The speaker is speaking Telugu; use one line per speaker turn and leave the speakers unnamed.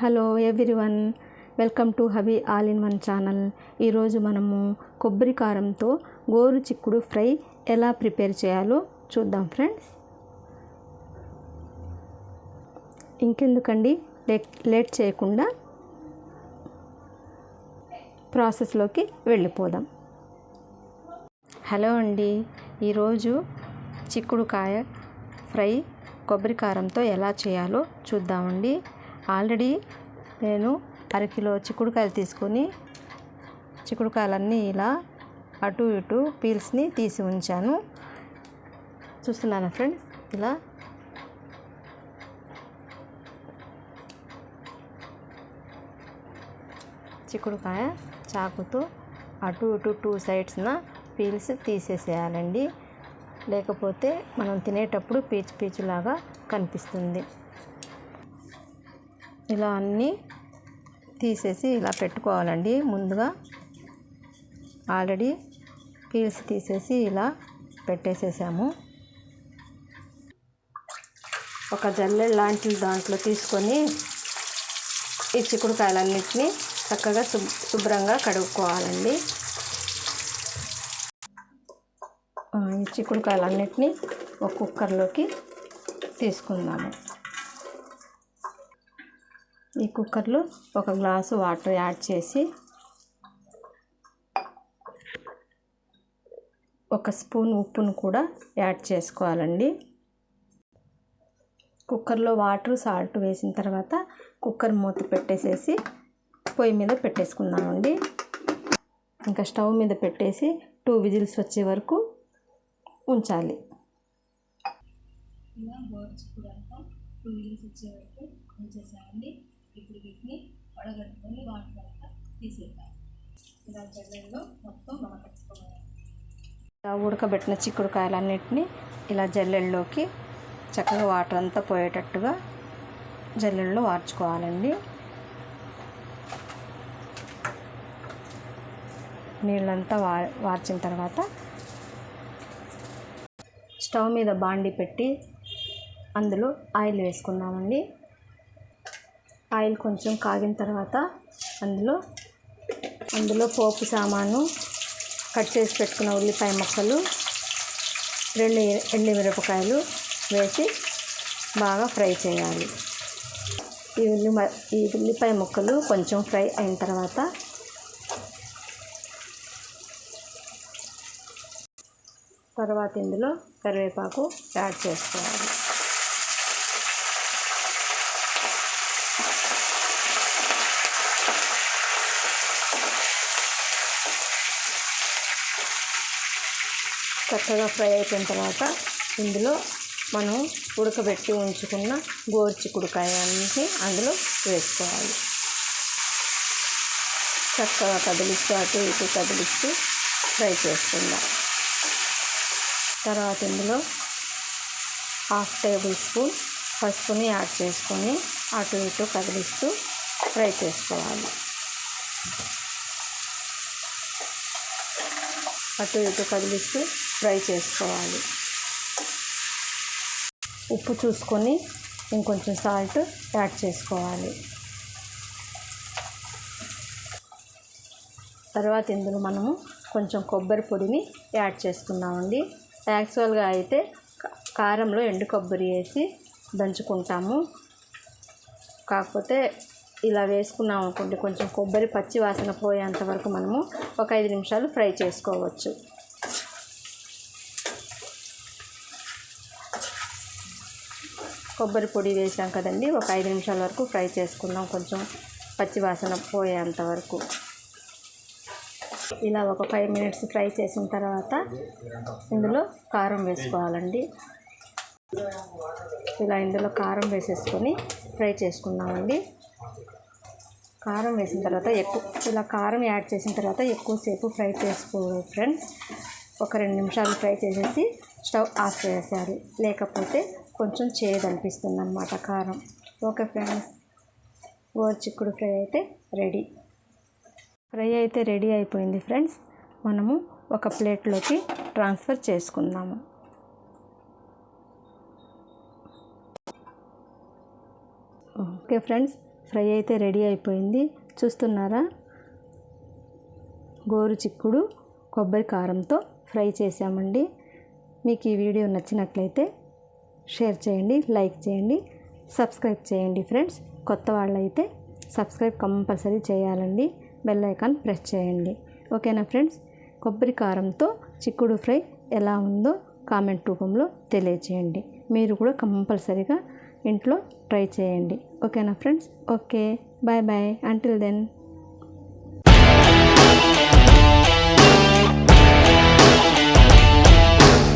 Hello everyone. Welcome to hobby all in one channel. ఈరోజు మనము కొబ్బరి కారంతో గోరు చిక్కుడు ఫ్రై ఎలా ప్రిపేర్ చేయాలో చూద్దాం ఫ్రెండ్స్. ఇంకెందుకండి? లేట్ లేట్ చేయకుండా ప్రాసెస్లోకి వెళ్ళిపోదాం. హలో అండి. ఈరోజు చిక్కుడుకాయ ఫ్రై కొబ్బరి కారంతో ఎలా చేయాలో చూద్దామండి. ఆల్రెడీ నేను అరకిలో చిక్కుడుకాయలు తీసుకొని చిక్కుడుకాయలన్నీ ఇలా అటు ఇటు పీల్స్ని తీసి ఉంచాను. చూస్తున్నాను ఫ్రెండ్స్? ఇలా. చిక్కుడుకాయ చాకుతో అటు ఇటు టూ సైడ్స్న పీల్స్ తీసేసేయాలండి. లేకపోతే మనం తినేటప్పుడు పీచు పీచులాగా కనిపిస్తుంది. ఇలా అన్నీ తీసేసి ఇలా పెట్టుకోవాలండి. ముందుగా ఆల్రెడీ పీల్స్ తీసేసి ఇలా పెట్టేసేసాము. ఒక జల్లె లాంటి దాంట్లో తీసుకొని ఈ చిక్కుడుకాయలన్నింటినీ చక్కగా శుభ్ శుభ్రంగా కడుక్కోవాలండి. ఈ చిక్కుడుకాయలన్నింటినీ ఒక కుక్కర్లోకి తీసుకుందాము. ఈ కుక్కర్లో ఒక గ్లాసు వాటర్ యాడ్ చేసి ఒక స్పూన్ ఉప్పును కూడా యాడ్ చేసుకోవాలండి. కుక్కర్లో వాటర్ సాల్ట్ వేసిన తర్వాత కుక్కర్ మూత పెట్టేసేసి పొయ్యి మీద పెట్టేసుకుందామండి. ఇంకా స్టవ్ మీద పెట్టేసి టూ విజిల్స్ వచ్చే వరకు ఉంచాలి.
టూ విజిల్స్ వచ్చే వరకు ఉంచేసామండి ఇప్పుడు వీటిని వడగట్టుకొని వాటర్ అంతా తీసేద్దాం. ఇలా జల్లెల్లో మొత్తం వడకట్టుకోవాలి
ఇలా ఉడకబెట్టిన చిక్కుడుకాయలన్నింటినీ ఇలా జల్లెల్లోకి చక్కగా వాటర్ అంతా పోయేటట్టుగా జల్లెల్లో వార్చుకోవాలండి. నీళ్ళంతా వా వార్చిన తర్వాత స్టవ్ మీద బాండి పెట్టి అందులో ఆయిల్ వేసుకున్నామండి ఆయిల్ కొంచెం కాగిన తర్వాత అందులో అందులో పోపు సామాను కట్ చేసి పెట్టుకున్న ఉల్లిపాయ ముక్కలు రెండు ఎండి మిరపకాయలు వేసి బాగా ఫ్రై చేయాలి. ఈ ఉల్లి ఈ ఉల్లిపాయ ముక్కలు కొంచెం ఫ్రై అయిన తర్వాత తర్వాత ఇందులో కరివేపాకు యాడ్ చేసుకోవాలి. చక్కగా ఫ్రై అయిపోయిన తర్వాత ఇందులో మనం ఉడకబెట్టి ఉంచుకున్న గోరుచిక్కుడుకాయ అందులో వేసుకోవాలి. చక్కగా కదిలిస్తూ అటు ఇటు కదిలిస్తూ ఫ్రై చేసుకుందాం. తర్వాత ఇందులో హాఫ్ టేబుల్ స్పూన్ పసుపుని యాడ్ చేసుకొని అటు ఇటు కదిలిస్తూ ఫ్రై చేసుకోవాలి. అటు ఇటు కదిలిస్తూ ఫ్రై చేసుకోవాలి. ఉప్పు చూసుకొని ఇంకొంచెం సాల్ట్ యాడ్ చేసుకోవాలి. తర్వాత ఇందులో మనము కొంచెం కొబ్బరి పొడిని యాడ్ చేసుకున్నామండి. యాక్చువల్గా అయితే కారంలో ఎండు కొబ్బరి వేసి దంచుకుంటాము. కాకపోతే ఇలా వేసుకున్నాం అనుకోండి కొంచెం కొబ్బరి పచ్చి వాసన పోయేంత వరకు మనము ఒక ఐదు నిమిషాలు ఫ్రై చేసుకోవచ్చు. కొబ్బరి పొడి వేసాం కదండి. ఒక ఐదు నిమిషాల వరకు ఫ్రై చేసుకుందాం. కొంచెం పచ్చి వాసన పోయేంత వరకు. ఇలా ఒక ఫైవ్ మినిట్స్ ఫ్రై చేసిన తర్వాత ఇందులో కారం వేసుకోవాలండి. ఇలా ఇందులో కారం వేసేసుకొని ఫ్రై చేసుకున్నామండి కారం వేసిన తర్వాత ఎక్కువ ఇలా కారం యాడ్ చేసిన తర్వాత ఎక్కువసేపు ఫ్రై చేసుకో ఫ్రెండ్స్ ఒక రెండు నిమిషాలు ఫ్రై చేసేసి స్టవ్ ఆఫ్ చేసేయాలి. లేకపోతే కొంచెం చేదు అనిపిస్తుంది అనమాట కారం. ఓకే ఫ్రెండ్స్ గోరు చిక్కుడు ఫ్రై అయితే రెడీ. ఫ్రై అయితే రెడీ అయిపోయింది ఫ్రెండ్స్. మనము ఒక ప్లేట్లోకి ట్రాన్స్ఫర్ చేసుకుందాము. ఓకే ఫ్రెండ్స్ ఫ్రై అయితే రెడీ అయిపోయింది. చూస్తున్నారా? గోరు చిక్కుడు కొబ్బరి కారంతో ఫ్రై చేసామండి మీకు ఈ వీడియో నచ్చినట్లయితే షేర్ చేయండి లైక్ చేయండి సబ్స్క్రైబ్ చేయండి ఫ్రెండ్స్. కొత్త వాళ్ళైతే సబ్స్క్రైబ్ కంపల్సరీ చేయాలండి. బెల్ ఐకాన్ ప్రెస్ చేయండి. ఓకేనా ఫ్రెండ్స్? కొబ్బరి కారంతో చిక్కుడు ఫ్రై ఎలా ఉందో కామెంట్ రూపంలో తెలియచేయండి. మీరు కూడా కంపల్సరీగా ఇంట్లో ట్రై చేయండి. ఓకేనా friends? Okay. Bye bye. Until then